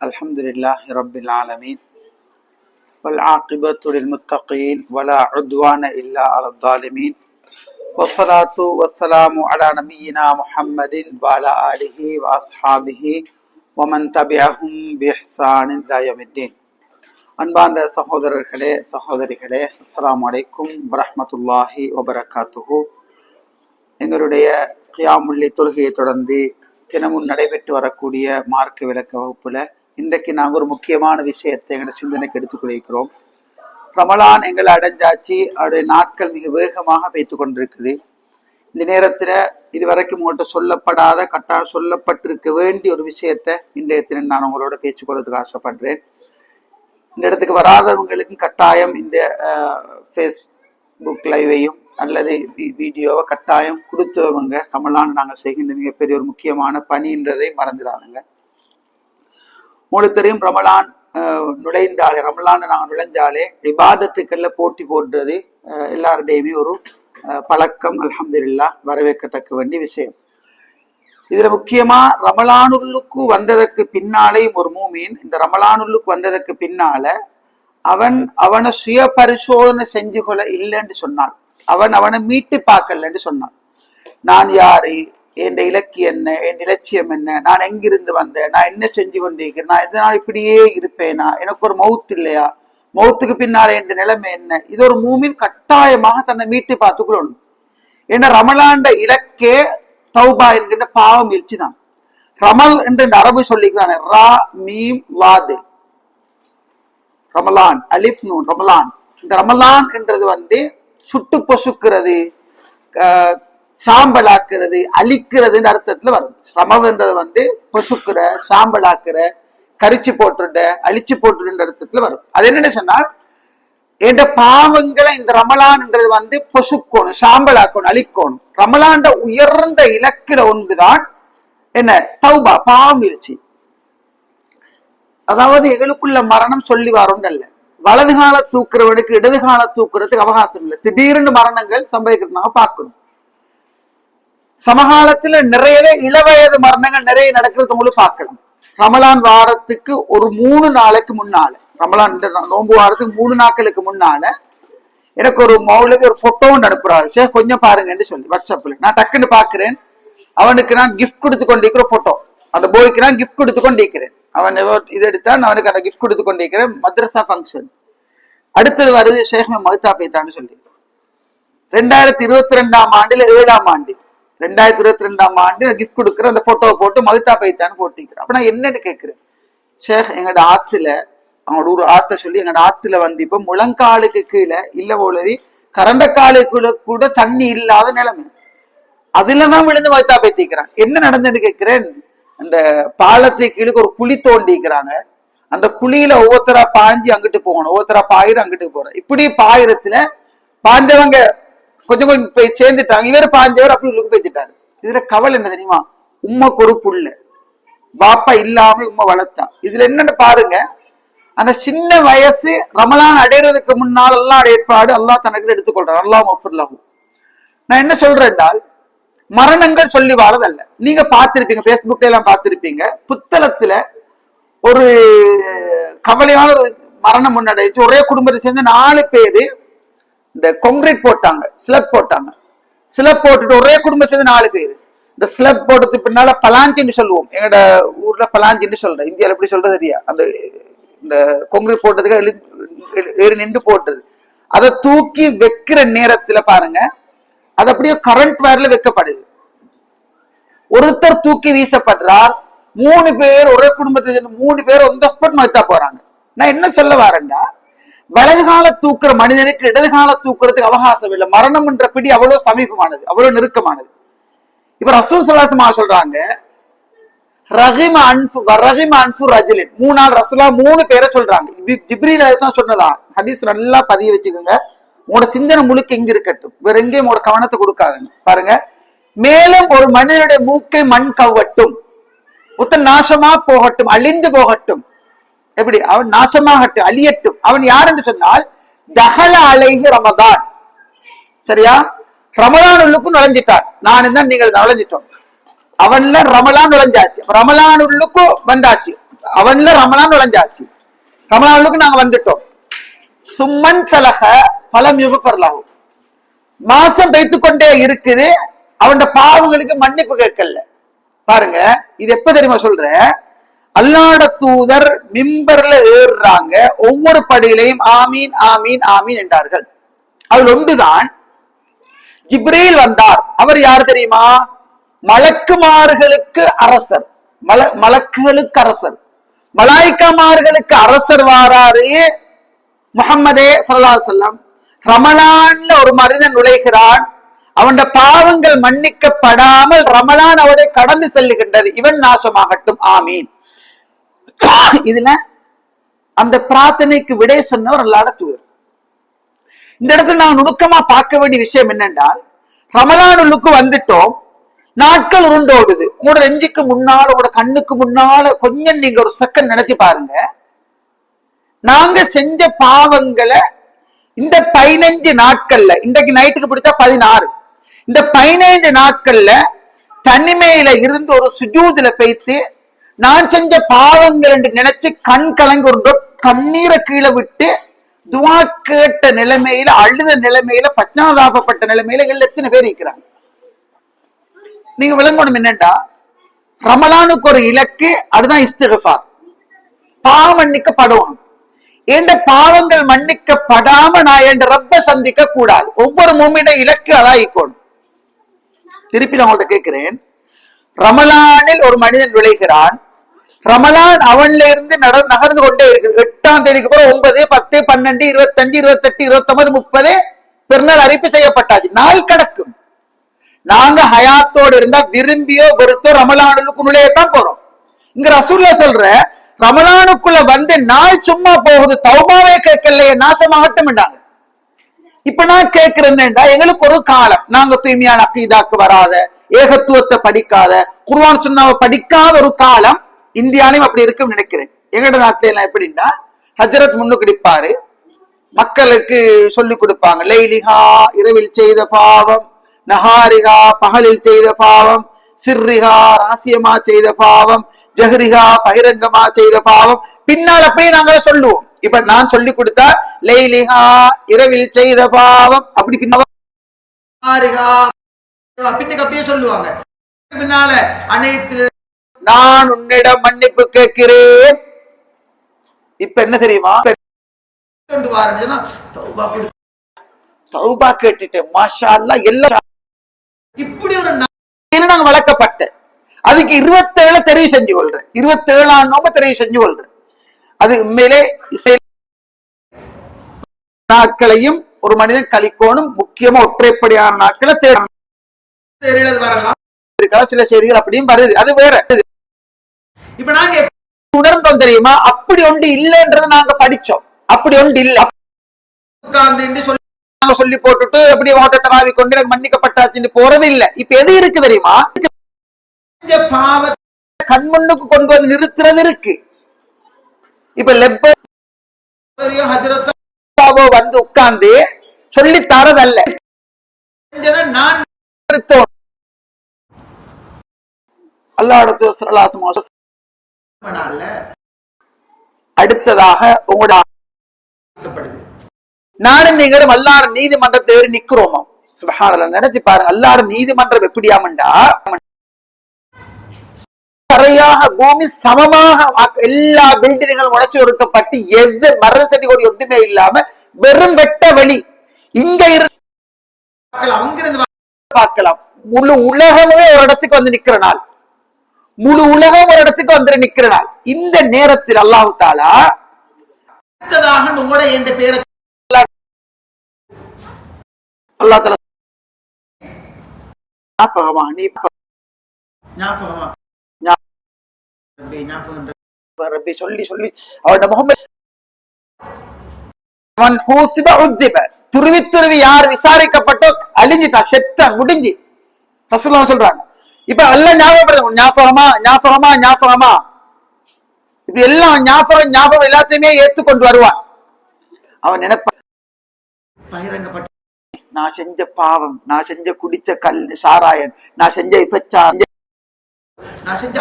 الحمد لله رب العالمين والعاقبة للمتقين ولا عدوان إلا على الظالمين والصلاة والسلام على نبينا محمد وعلى آله وأصحابه ومن تبعهم بإحسان إلى يوم الدين அன்பார்ந்த சகோதரர்களே சகோதரிகளே அஸ்ஸலாமு அலைக்கும் வரஹ்மத்துல்லாஹி வபரகாத்துஹு எங்களுடைய கியாமுல்லி தொழுகையை தொடர்ந்து தினமும் நடைபெற்று வரக்கூடிய மார்க்க விளக்க வகுப்புல இன்றைக்கு நாங்கள் ஒரு முக்கியமான விஷயத்தை எங்களை சிந்தனைக்கு எடுத்துக் கொள்கிறோம் ரமலான் எங்களை அடைஞ்சாச்சு. அவருடைய நாட்கள் மிக வேகமாக வைத்து கொண்டிருக்குது. இந்த நேரத்தில் இதுவரைக்கும் உங்கள்கிட்ட சொல்லப்படாத கட்டாயம் சொல்லப்பட்டிருக்க வேண்டிய ஒரு விஷயத்தை இன்றைய தினம் நான் உங்களோட பேசிக்கொள்றதுக்கு ஆசைப்படுறேன். இந்த இடத்துக்கு வராதவங்களுக்கு கட்டாயம் இந்த ஃபேஸ்புக் லைவையும் அல்லது வீடியோவை கட்டாயம் கொடுத்தவங்க ரமலான் நாங்கள் செய்கின்ற மிகப்பெரிய ஒரு முக்கியமான பணின்றதை மறந்துடாதுங்க. உங்களுக்கு தெரியும் ரமலான் நுழைந்தாலே ரமலான் நாங்கள் நுழைஞ்சாலே விவாதத்துக்கெல்லாம் போட்டி போடுறது எல்லாருடையுமே ஒரு பழக்கம் அலமதுல்லா வரவேற்கத்தக்க வேண்டிய விஷயம். இதுல முக்கியமா ரமலானுள்ளுக்கு வந்ததற்கு பின்னாலேயும் ஒரு மூமீன் இந்த ரமலானுள்ளுக்கு வந்ததற்கு பின்னால அவன் அவனை சுய பரிசோதனை செஞ்சு கொள்ள இல்லைன்னு சொன்னான். அவன் அவனை மீட்டு பார்க்கலன்னு சொன்னான். நான் யாரு? என் இலக்கு என்ன? என் இலட்சியம் என்ன? நான் எங்கிருந்து வந்தேன்? நான் என்ன செஞ்சு கொண்டிருக்கிறேன்? நான் இதனால் இப்படியே இருப்பேனா? எனக்கு ஒரு மவுத் இல்லையா? மவுத்துக்கு பின்னால் என் நிலைமை என்ன? இது ஒரு மூமின் கட்டாயமாக தன்னை மீட்டு பார்த்துக்கொள்ளணும் ஏன்னா ரமலாண்ட இலக்கே தௌபா என்கின்ற பாவம் வீழ்ச்சி தான் ரமல் என்று இந்த அரபு சொல்லிக்கிறானே ரா மீம் வாது. ரமலான் அலிஃப் நூன் ரமலான். இந்த ரமலான் என்றது வந்து சுட்டு பொசுக்கிறது சாம்பலாக்குறது அழிக்கிறதுன்ற அர்த்தத்துல வரும். சிரமம்ன்றது வந்து பொசுக்கிற சாம்பலாக்குற கரிச்சு போட்டுட அழிச்சு போட்டுன்ற அர்த்தத்துல வரும். அது என்னன்னு சொன்னால் என்ற பாவங்களை இந்த ரமலான்ன்றது வந்து பொசுக்கணும் சாம்பலாக்கணும் அழிக்கணும். ரமலாண்ட உயர்ந்த இலக்கில ஒன்றுதான் என்ன? தௌபா பாவம் வீழ்ச்சி. அதாவது எங்களுக்குள்ள மரணம் சொல்லி வரோம் அல்ல வலது கால தூக்குறவனுக்கு இடது கால தூக்குறதுக்கு அவகாசம் இல்லை. திடீர்னு மரணங்கள் சம்பவிக்கிறது நாங்க பார்க்கணும். சமகாலத்துல நிறையவே இளவயது மரணங்கள் நிறைய நடக்கிறது உங்களுக்கு பார்க்கலாம். ரமலான் வாரத்துக்கு ஒரு மூணு நாளைக்கு முன்னால ரமலான் நோன்பு வாரத்துக்கு மூணு நாட்களுக்கு முன்னால எனக்கு ஒரு மௌலுக்கு ஒரு போட்டோ ஒன்று அனுப்புறாரு. சே கொஞ்சம் பாருங்கன்னு சொல்லி வாட்ஸ்அப்ல நான் டக்குன்னு பாக்குறேன் அவனுக்கு நான் கிஃப்ட் கொடுத்து கொண்டிருக்கிற போட்டோ அந்த போய்க்கு நான் கிஃப்ட் கொடுத்து கொண்டிருக்கிறேன். அவன் இது எடுத்தான் அவனுக்கு அந்த கிஃப்ட் கொடுத்து கொண்டிருக்கிறேன். மதரசா ஃபங்க்ஷன் அடுத்தது வருது ஷேக் மஹ்தா பேத்தான்னு சொல்லி. ரெண்டாயிரத்தி இருபத்தி ரெண்டாம் ஆண்டுல ஏழாம் ஆண்டு. ரெண்டாயிரத்தி இருபத்தி ரெண்டாம் ஆண்டு கிஃப்ட் கொடுக்குற அந்த போட்டோவை போட்டு மகிதா பைத்தான்னு போட்டிக்கிறேன் அப்ப நான் என்னன்னு கேட்கிறேன். ஷேக் எங்களோட ஆத்துல அவங்களோட ஒரு ஆத்த சொல்லி எங்களோட ஆத்துல வந்து இப்ப முழங்காலுக்கு கீழே இல்ல போலவி கரண்டக்காலுக்குள்ள கூட தண்ணி இல்லாத நிலைமை. அதுலதான் விழுந்து மகிதா பைத்திக்கிறான் என்ன நடந்துன்னு கேட்கிறேன்? அந்த பாலத்துக்கு கீழே ஒரு குழி தோண்டிக்கிறாங்க. அந்த குழியில ஒவ்வொருத்தரா பாஞ்சி அங்கிட்டு போகணும் ஒவ்வொருத்தரா பாயிரம் அங்கிட்டு போறோம் இப்படி பாயிரத்துல பாஞ்சவங்க கொஞ்சம் கொஞ்சம் போய் சேர்ந்துட்டாங்க. இவர் பாஞ்சவர் அப்படி உள்ளுக்கு போய்த்துட்டாரு இதுல கவலை என்ன தெரியுமா? உம்மைக்கு ஒரு புள்ள பாப்பா இல்லாம உம்மை வளர்த்தான் இதுல என்னன்னு பாருங்க. அந்த சின்ன வயசு ரமலான் அடையிறதுக்கு முன்னால் எல்லாம் ஏற்பாடு அல்லாஹ் தனக்கு எடுத்துக்கொள்றான் அல்லாஹ் மஃபுல்லாஹு நான் என்ன சொல்றேன் மரணங்கள் சொல்லி வாரதல்ல. நீங்க பார்த்திருப்பீங்க பேஸ்புக்ல எல்லாம் பார்த்திருப்பீங்க. புத்தளத்துல ஒரு கவலையான ஒரு மரணம் முன்னடைச்சு ஒரே குடும்பத்தை சேர்ந்து நாலு பேரு இந்த கொங்கிரீட் போட்டாங்க ஸ்லப் போட்டாங்க. ஸ்லப் போட்டுட்டு ஒரே குடும்பத்தை நாலு பேர். இந்த ஸ்லப் போட்டதுக்கு பின்னால பலாஞ்சின்னு சொல்லுவோம். எங்களோட ஊர்ல பலாஞ்சின்னு சொல்றேன். இந்தியால எப்படி சொல்றது சரியா அந்த இந்த கொங்கிரீட் போட்டதுக்கு எழு ஏறி நின்று போட்டது. அதை தூக்கி வைக்கிற நேரத்துல பாருங்க அது அப்படியே கரண்ட் வயர்ல வைக்கப்படுது. ஒருத்தர் தூக்கி வீசப்படுறார். மூணு பேர் ஒரே குடும்பத்தை மூணு பேர் ஒந்த ஸ்பாட் மத்தா போறாங்க. நான் என்ன சொல்ல வரேன்டா? வலது கால தூக்குற மனிதனுக்கு இடது கால தூக்குறதுக்கு அவகாசம் இல்லை. மரணம் என்ற பிடி அவ்வளவு சமீபமானது அவ்வளவு நெருக்கமானது. இப்ப ரசூல் சலாத்துமா சொல்றாங்க ரஹிம அன்ஃபு ரஹிம அன்ஃபு ரஜிலின். மூணு நாள் ரசூலா மூணு பேரை சொல்றாங்க. ஜிப்ரீல் அலிஸ்லாம் சொன்னதா ஹதீஸ் நல்லா பதிய வச்சுக்கோங்க. உங்களோட சிந்தனை முழுக்க எங்க இருக்கட்டும். வேற எங்கேயும் உங்களோட கவனத்தை கொடுக்காதுங்க. பாருங்க. மேலும் ஒரு மனிதனுடைய மூக்கை மண் கவ்வட்டும். புத்தன் நாசமா போகட்டும் அழிந்து போகட்டும். எப்படி? அவன் நாசமாகட்டும் அழியட்டும். அவன் யார் என்று சொன்னால் தகல அலைகு ரமதான். சரியா? ரமலான் உள்ளுக்கும் நுழைஞ்சிட்டான். நான் தான் நீங்கள் நுழைஞ்சிட்டோம். அவன்ல ரமலான் நுழைஞ்சாச்சு. ரமலான் உள்ளுக்கும் வந்தாச்சு. அவன்ல ரமலான் நுழைஞ்சாச்சு. ரமலானுக்கு நாங்க வந்துட்டோம். சும்மன் சலக பலம் யுகப்பரலாகும் மாசம் வைத்து கொண்டே இருக்குது. அவனோட பாவங்களுக்கு மன்னிப்பு கேட்கல. பாருங்க இது எப்ப தெரியுமா சொல்றேன்? அல்லாட தூதர் மிம்பர்ல ஏறுறாங்க. ஒவ்வொரு படியிலையும் ஆமீன் ஆமீன் ஆமீன் என்றார்கள். அதில் ஒன்றுதான் ஜிப்ரீல் வந்தார். அவர் யார் தெரியுமா? மலக்குமார்களுக்கு அரசர். மல மலக்குகளுக்கு அரசர். மலாய்க்கமார்களுக்கு அரசர் வாராரு முகம்மதே சல்லா சொல்லம் ரமலான்ல ஒரு மனிதன் நுழைகிறான். அவன் பாவங்கள் மன்னிக்கப்படாமல் ரமலான் அவரை கடந்து செல்லுகின்றது. இவன் நாசமாகட்டும். ஆமீன். இதுல அந்த பிரார்த்தனைக்கு விடை சொன்னவர் அல்லாட தூதர். இந்த இடத்துல நான் நுணுக்கமா பார்க்க வேண்டிய விஷயம் என்னென்றால் ரமலானுக்கு வந்துட்டோம் நாட்கள் உருண்டோடுது. உங்களோட நெஞ்சுக்கு முன்னால உங்களோட கண்ணுக்கு முன்னால கொஞ்சம் நீங்க ஒரு செகண்ட் நினைச்சு பாருங்க. நாங்க செஞ்ச பாவங்களை இந்த பதினஞ்சு நாட்கள்ல இன்றைக்கு நைட்டுக்கு பிடிச்சா பதினாறு. இந்த பதினைந்து நாட்கள்ல தனிமையில இருந்து ஒரு சுஜூதுல பேய்த்து நான் செஞ்ச பாவங்கள் என்று நினைச்சு கண் கலங்கி கண்ணீரை கீழே விட்டு துவா கேட்ட நிலைமையில அழுத நிலைமையில பத்னாதாபப்பட்ட நிலைமையில எத்தனை பேர் இருக்கிறாங்க? நீங்க விளங்கணும் என்னண்டா? ரமலானுக்கு ஒரு இலக்கு அதுதான் இஸ்திகஃபார். பாவம் மன்னிக்கப்படும் எந்த பாவங்கள் மன்னிக்கப்படாம நான் என் ரப்ப சந்திக்க கூடாது. ஒவ்வொரு மூமியிட இலக்கு அதான் ஈக்கணும் திருப்பி நான் உங்கள்கிட்ட கேட்கிறேன். ரமலானில் ஒரு மனிதன் விளைகிறான். ரமலான் அவன்ல இருந்து நட நகர்ந்து கொண்டே இருக்குது. எட்டாம் தேதிக்கு அப்புறம் ஒன்பது பத்து பன்னெண்டு இருபத்தஞ்சு இருபத்தெட்டு இருபத்தொன்பது முப்பது பிறநாள் அறிப்பு செய்யப்பட்டாச்சு நாள் கடக்கும். நாங்க ஹயாத்தோடு இருந்தா விரும்பியோ வெறுத்தோ ரமலானுக்குள்ளே தான் போறோம். இங்க ரசூல்ல சொல்ற ரமலானுக்குள்ள வந்து நாள் சும்மா போகுது தௌபாவே கேட்கலையே நாசமாகட்டும் இப்ப நான் கேட்கிறேன்டா எங்களுக்கு ஒரு காலம். நாங்க தூய்மையான அக்கீதாக்கு வராத ஏகத்துவத்தை படிக்காத குர்வான் சுண்ணாவை படிக்காத ஒரு காலம். இந்தியாலையும் அப்படி இருக்கும் நினைக்கிறேன். எங்கட நாட்டுல எல்லாம் எப்படின்னா ஹஜரத் முன்னுக்கு நிற்பாரு. மக்களுக்கு சொல்லி கொடுப்பாங்க லைலிகா இரவில் செய்த பாவம் நஹாரிகா பகலில் செய்த பாவம் சிர்ரிகா ரகசியமா செய்த பாவம் ஜஹரிகா பகிரங்கமா செய்த பாவம். பின்னால் அப்படியே நாங்க சொல்லுவோம். இப்ப நான் சொல்லி கொடுத்தா லைலிகா இரவில் செய்த பாவம் அப்படி பின்னாரிகா பின்னுக்கு அப்படியே சொல்லுவாங்க. பின்னால அனைத்து நான் உன்னிடம் மன்னிப்பு கேட்கிறேன். இப்ப என்ன தெரியுமா? தௌபா கேட்டுட்டேன் மாஷா இப்படி ஒரு நாங்க வளர்க்கப்பட்ட அதுக்கு இருபத்தேழு தெரிவு செஞ்சு கொள்றேன். இருபத்தேழாம் நோம்ப தெரிவு செஞ்சு கொள்றேன். அது உண்மையிலே இசை நாட்களையும் ஒரு மனிதன் கழிக்கோணும் முக்கியமா ஒற்றைப்படியான நாட்களை தேடணும் வரலாம். சில செய்திகள் அப்படியும் வருது. அது வேற இப்ப நாங்க உணர்ந்தோம் தெரியுமா? அப்படி ஒன்று இல்லைன்றதை நாங்க படிச்சோம். அப்படி ஒன்று இல்ல. உட்கார்ந்து சொல்லி நாங்க சொல்லி போட்டுட்டு அப்படி ஓட்டத்தை தராவி கொண்டு எனக்கு மன்னிக்கப்பட்டாச்சுன்னு போறது இல்ல. இப்ப எது இருக்கு தெரியுமா? பாவத்தை கண்முன்னுக்கு கொண்டு வந்து நிறுத்துறது இருக்கு. இப்ப லெப்ப ஹஜரத்தோ வந்து உட்கார்ந்து சொல்லி தரதல்ல. நான் நிறுத்தோம் அல்லாஹ் அடுத்ததாக உங்களோட. நானும் நீங்களும் அல்லாட நீதிமன்றத்தை ஏறி நிக்கிறோமா? சுபஹானல்லாஹ் நினைச்சு பாரு அல்லாட நீதிமன்றம் எப்படியாமண்டா தரையாக பூமி சமமாக எல்லா பில்டிங்களும் உடைச்சு கொடுக்கப்பட்டு எது மரம் செடி கொடி ஒன்றுமே இல்லாம வெறும் வெட்ட வெளி. இங்க இருந்து பார்க்கலாம் முழு உலகமே ஒரு இடத்துக்கு வந்து நிக்கிற நாள். முழு உலகம் ஒரு இடத்துக்கு வந்து நிக்கிற நாள் இந்த நேரத்தில் அல்லாஹு தாலா அடுத்ததாக உங்களோட என்ற பேரை அல்லாஹ் தாலா ஞாபகமா? நீ ஞாபகமா ரப்பி, சொல்லி சொல்லி. அவருடைய முகமது அவன் ஹூசிப உத்திப. துருவி துருவி யார் விசாரிக்கப்பட்டோ அழிஞ்சிட்டா செத்த முடிஞ்சு. ரசூலுல்லாஹ் சொல்றாங்க. இப்ப எல்லாம் ஞாபகப்படுத்த ஞாபகமா? ஞாபகமா? ஞாபகமா? இப்ப எல்லாம் ஞாபகம் ஞாபகம் எல்லாத்தையுமே ஏத்துக்கொண்டு வருவான். அவன் நினைப்ப பகிரங்கப்பட்ட நான் செஞ்ச பாவம் நான் செஞ்ச குடிச்ச கல் சாராயன் நான் செஞ்ச இப்பச்சா நான் செஞ்ச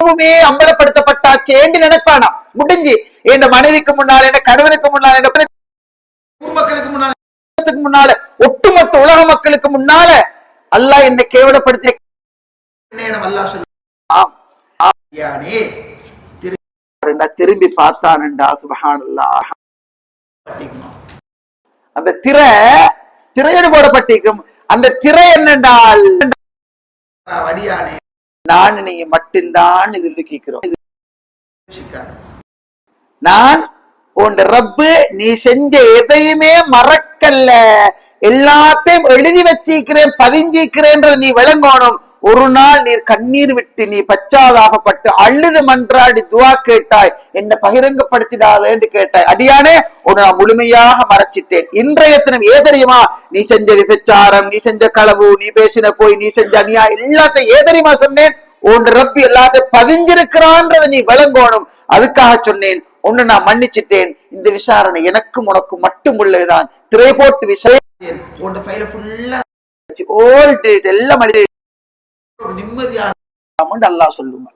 குடும்பமே அம்பலப்படுத்தப்பட்டாச்சேன்னு நினைப்பானா? முடிஞ்சு. என் மனைவிக்கு முன்னால என்ன கணவனுக்கு முன்னால ஊர் மக்களுக்கு முன்னால ஒட்டுமொத்த உலக மக்களுக்கு முன்னால அல்லாஹ் என்னை கேவலப்படுத்திய நேரம் அல்லாஹ் சொல்லு ஆம் ஆம். யானே திரும்பி பார்த்தானண்டா சுபஹானல்லாஹ். அந்த திரை திரையடு போடப்பட்டிருக்கும் அந்த திரை என்னென்றால் வடியானே நான் நீ மட்டும்தான் இதில் கேட்கிறோம். நான் உன் ரப்பு நீ செஞ்ச எதையுமே மறக்கல்ல. எல்லாத்தையும் எழுதி வச்சிருக்கிறேன் பதிஞ்சிக்கிறேன்ற நீ விளங்கணும். ஒரு நாள் நீர் கண்ணீர் விட்டு நீ பச்சாதாபப்பட்டு அழுது மன்றாடி துவா கேட்டாய். என்ன பகிரங்கப்படுத்திடாதேன்னு கேட்டாய். அடியானே உன்னை நான் முழுமையாக மறைச்சிட்டேன். இன்றைய தினம் ஏ தெரியுமா? நீ செஞ்ச விபச்சாரம் நீ செஞ்ச களவு நீ பேசின போய் நீ செஞ்ச அநியா எல்லாத்தையும் ஏ தெரியுமா சொன்னேன்? உன் ரப்பி எல்லாத்தையும் பதிஞ்சிருக்கிறான்றதை நீ விளங்கணும். அதுக்காக சொன்னேன் ஒண்ணு நான் மன்னிச்சிட்டேன். இந்த விசாரணை எனக்கும் உனக்கும் மட்டும் உள்ளதுதான் திரை போட்டு விஷயம் உன் ஃபைல ஃபுல்லா ஓல்டு எல்லாம் மனித நிம்மதியாக அல்லாஹ் சொல்லுங்க